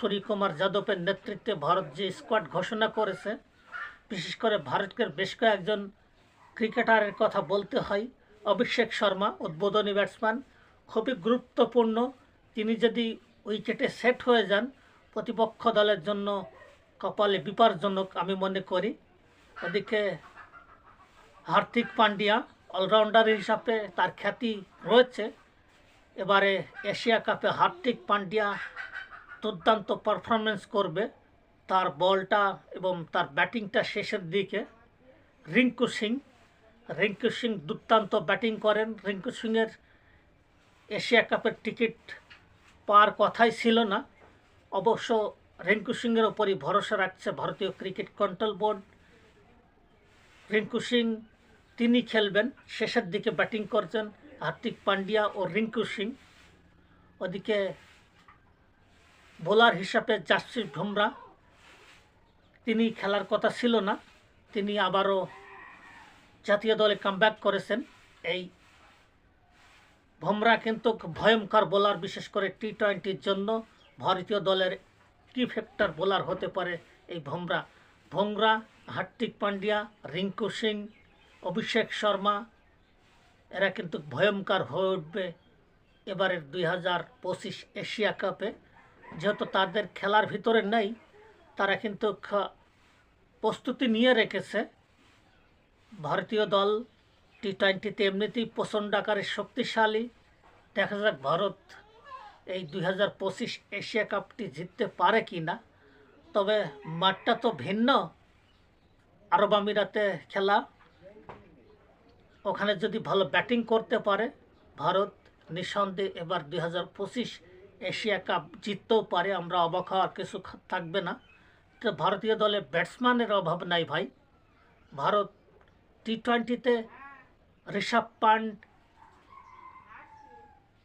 সূর্যকুমার যাদবের নেতৃত্বে ভারত যে স্কোয়াড ঘোষণা করেছে, বিশেষ করে ভারতের বেশ কয়েকজন ক্রিকেটারের কথা বলতে হয়। অভিষেক শর্মা, উদ্বোধনী ব্যাটসম্যান খুবই গুরুত্বপূর্ণ। তিনি যদি উইকেটে সেট হয়ে যান, প্রতিপক্ষ দলের জন্য কপালে বিপজ্জনক আমি মনে করি। ওদিকে হার্দিক পান্ডিয়া অলরাউন্ডার হিসাবে তার খ্যাতি রয়েছে। এবারে এশিয়া কাপে হার্দিক পান্ডিয়া দুর্দান্ত পারফরমেন্স করবে। তার বলটা এবং তার ব্যাটিংটা শেষের দিকে। রিঙ্কু সিং রিঙ্কু সিং দুর্দান্ত ব্যাটিং করেন। রিঙ্কু সিংয়ের এশিয়া কাপের টিকিট পাওয়ার কথাই ছিল না। অবশ্য রিঙ্কু সিংয়ের ওপরই ভরসা রাখছে ভারতীয় cricket control board Rinku Singh, তিনি খেলবেন, শেষের দিকে ব্যাটিং করছেন হার্দিক পান্ডিয়া ও রিঙ্কু সিং। ওদিকে বোলার হিসাবে জাসপ্রীত বুমরা তিনি খেলার কথা ছিল না, তিনি আবারও জাতীয় দলে কামব্যাক করেছেন। এই ভমরা কিন্তু ভয়ঙ্কর বোলার, বিশেষ করে টি টোয়েন্টির জন্য ভারতীয় দলের কি ফ্যাক্টর বোলার হতে পারে এই ভমরা ভোংরা হার্দিক পান্ডিয়া, রিঙ্কু সিং, অভিষেক শর্মা, এরা কিন্তু ভয়ঙ্কর হয়ে উঠবে এবারের দুই হাজার পঁচিশ এশিয়া কাপে। যেহেতু তাদের খেলার ভিতরে নেই, তারা কিন্তু প্রস্তুতি নিয়ে রেখেছে। ভারতীয় দল টি টোয়েন্টিতে এমনিতেই প্রচণ্ড আকারে শক্তিশালী। দেখা যাক ভারত এই দুই হাজার পঁচিশ এশিয়া কাপটি জিততে পারে কি না তবে মাঠটা তো ভিন্ন। আরব আমিরাতে খেলা। ওখানে যদি ভালো ব্যাটিং করতে পারে ভারত, নিঃসন্দেহে এবার দুই হাজার পঁচিশ এশিয়া কাপ জিততেও পারে, আমরা অবাক হওয়ার কিছু থাকবে না। তো ভারতীয় দলে ব্যাটসম্যানের অভাব নাই ভাই। ভারত টি টোয়েন্টিতে ঋষভ পান্ট,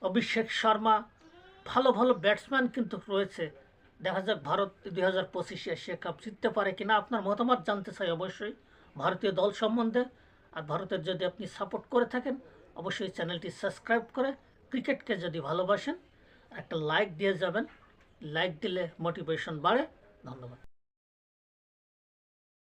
অভিষেক শর্মা, ভালো ভালো ব্যাটসম্যান কিন্তু রয়েছে। দেখা যাক ভারত দুই হাজার পঁচিশে এশিয়া কাপ জিততে পারে কিনা। আপনার মতামত জানতে চাই অবশ্যই ভারতীয় দল সম্বন্ধে। আর ভারতের যদি আপনি সাপোর্ট করে থাকেন, অবশ্যই চ্যানেলটি সাবস্ক্রাইব করে ক্রিকেটকে যদি ভালোবাসেন একটা লাইক দিয়ে যাবেন। লাইক দিলে মোটিভেশন বাড়ে। ধন্যবাদ।